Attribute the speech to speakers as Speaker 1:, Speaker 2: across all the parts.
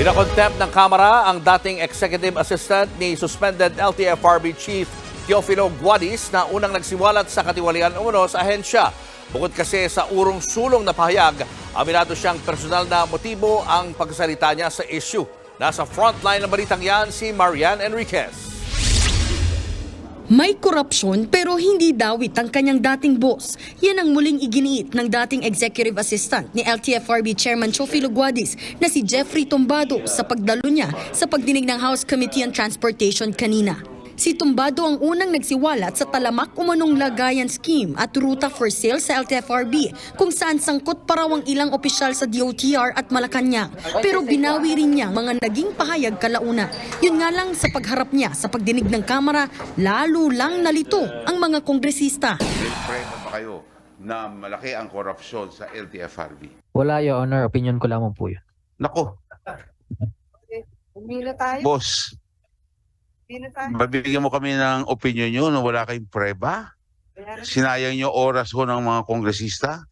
Speaker 1: Pinakontempt ng Kamara ang dating executive assistant ni suspended LTFRB Chief Teofilo Guadis na unang nagsiwalat sa katiwalian umano sa ahensya. Bukod kasi sa urong sulong na pahayag, aminado siyang personal na motibo ang pagsalita niya sa issue. Nasa frontline ng balitang yan si Marian Enriquez.
Speaker 2: May korupsyon pero hindi dawit ang kanyang dating boss. Yan ang muling iginiit ng dating executive assistant ni LTFRB Chairman Chofilo Guadis na si Jeffrey Tombado sa pagdalo niya sa pagdinig ng House Committee on Transportation kanina. Si Tombado ang unang nagsiwalat sa talamak umanong lagayan scheme at ruta for sale sa LTFRB kung saan sangkot pa raw ang ilang opisyal sa DOTR at Malacanang. Pero binawi rin niya mga naging pahayag kalauna. Yun nga lang sa pagharap niya sa pagdinig ng Kamara, lalo lang nalito ang mga kongresista.
Speaker 3: Prema ba kayo na malaki ang korupsyon sa LTFRB?
Speaker 4: Wala, Your Honor. Opinion ko lamang po yun.
Speaker 3: Nako,
Speaker 5: Umila tayo.
Speaker 3: boss. Mabibigyan mo kami ng opinion nyo na wala kayong preba? Sinayang nyo oras ho ng mga kongresista?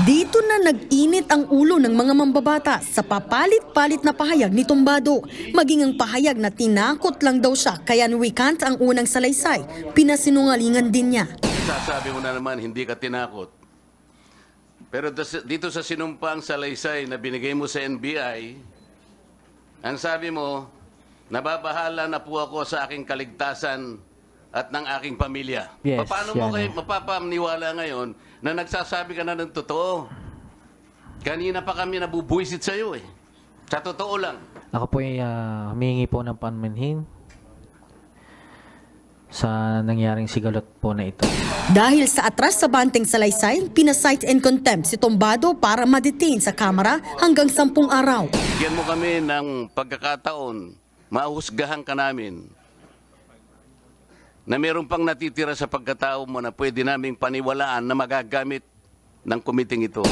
Speaker 2: Dito na nag-init ang ulo ng mga mambabatas sa papalit-palit na pahayag ni Tombado. Maging ang pahayag na tinakot lang daw siya kaya nuwikant ang unang salaysay. Pinasinungalingan din niya.
Speaker 6: Sasabi mo na naman, hindi ka tinakot. Pero dito sa sinumpang salaysay na binigay mo sa NBI, ang sabi mo, nababahala na po ako sa aking kaligtasan at ng aking pamilya.
Speaker 4: Yes,
Speaker 6: Paano mo kayo mapapaniwala ngayon na nagsasabi ka na ng totoo? Kanina pa kami nabubuisit sa iyo eh. Sa totoo lang.
Speaker 4: Ako po ay ah, humihingi po ng panmanhin sa nangyaring sigalot po na ito.
Speaker 2: Dahil sa atras sa banteng salaysay, pinasight and contempt si Tombado para ma-detain sa kamera hanggang sampung araw.
Speaker 6: Bigyan mo kami ng pagkakataon, mahusgahan ka namin na meron pang natitira sa pagkatao mo na pwede naming paniwalaan na magagamit ng kumiting ito.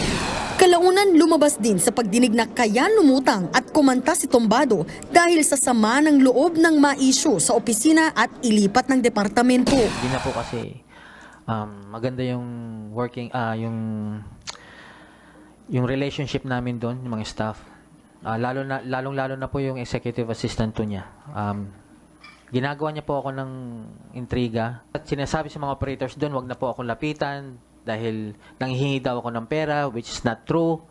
Speaker 2: Kalaunan lumabas din sa pagdinig na kaya lumutang at kumanta si Tombado dahil sa sama ng loob ng maisyo sa opisina at ilipat ng departamento.
Speaker 4: Hindi na po kasi um, maganda yung working, ah yung yung relationship namin doon, yung mga staff. Ah, lalo na, lalong-lalo na po yung executive assistant to niya. Um, ginagawa niya po ako ng intriga. At sinasabi sa mga operators doon, wag na po akong lapitan dahil nanghihingi daw ako ng pera, which is not true.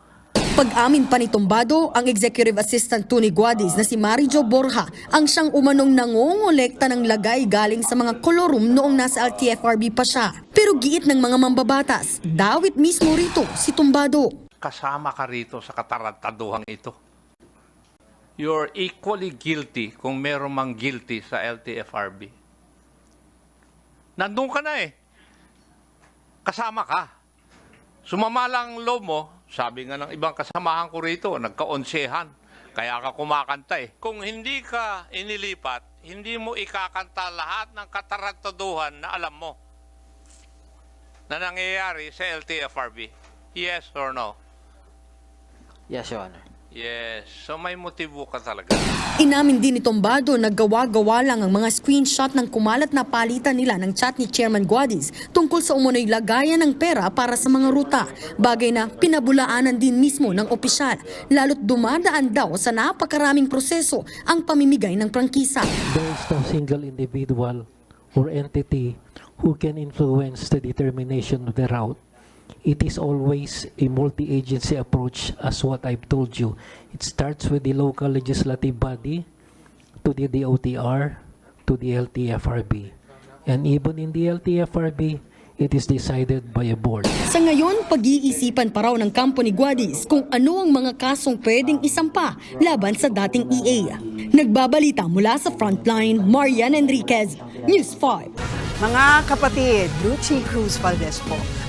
Speaker 2: Pag-amin pa ni Tombado, ang executive assistant to ni Guadis na si Marijo Borja ang siyang umanong nangongolekta ng lagay galing sa mga kolorum noong nasa LTFRB pa siya. Pero giit ng mga mambabatas, dawit mismo rito si Tombado.
Speaker 7: kasama ka rito sa katarantaduhang ito. You're equally guilty kung meron mang guilty sa LTFRB. Nandun ka na eh. Kasama ka. Sumama lang ang loob mo, sabi nga ng ibang kasamahan ko rito, nagka-onsehan. Kaya ka kumakanta eh. Kung hindi ka inilipat, hindi mo ikakanta lahat ng katarantaduhan na alam mo na nangyayari sa LTFRB. Yes or no?
Speaker 4: Yes, Your Honor.
Speaker 7: Yes. So may motibo ka talaga.
Speaker 2: Inamin din ni Tombado na gawa-gawa lang ang mga screenshot ng kumalat na palitan nila ng chat ni Chairman Guadis tungkol sa umunoy lagayan ng pera para sa mga ruta. Bagay na pinabulaanan din mismo ng opisyal. Lalo't dumadaan daw sa napakaraming proseso ang pamimigay ng prangkisa.
Speaker 8: there is no single individual or entity who can influence the determination of the route. It is always a multi-agency approach as what I've told you. It starts with the local legislative body, to the DOTR, to the LTFRB. And even in the LTFRB, it is decided by a board.
Speaker 2: Sa ngayon, pag-iisipan pa raw ng kampo ni Guadis kung ano ang mga kasong pwedeng isampa laban sa dating EA. Nagbabalita mula sa Frontline, Marian Enriquez, News 5.
Speaker 5: Mga kapatid, Lucy Cruz Valdez po,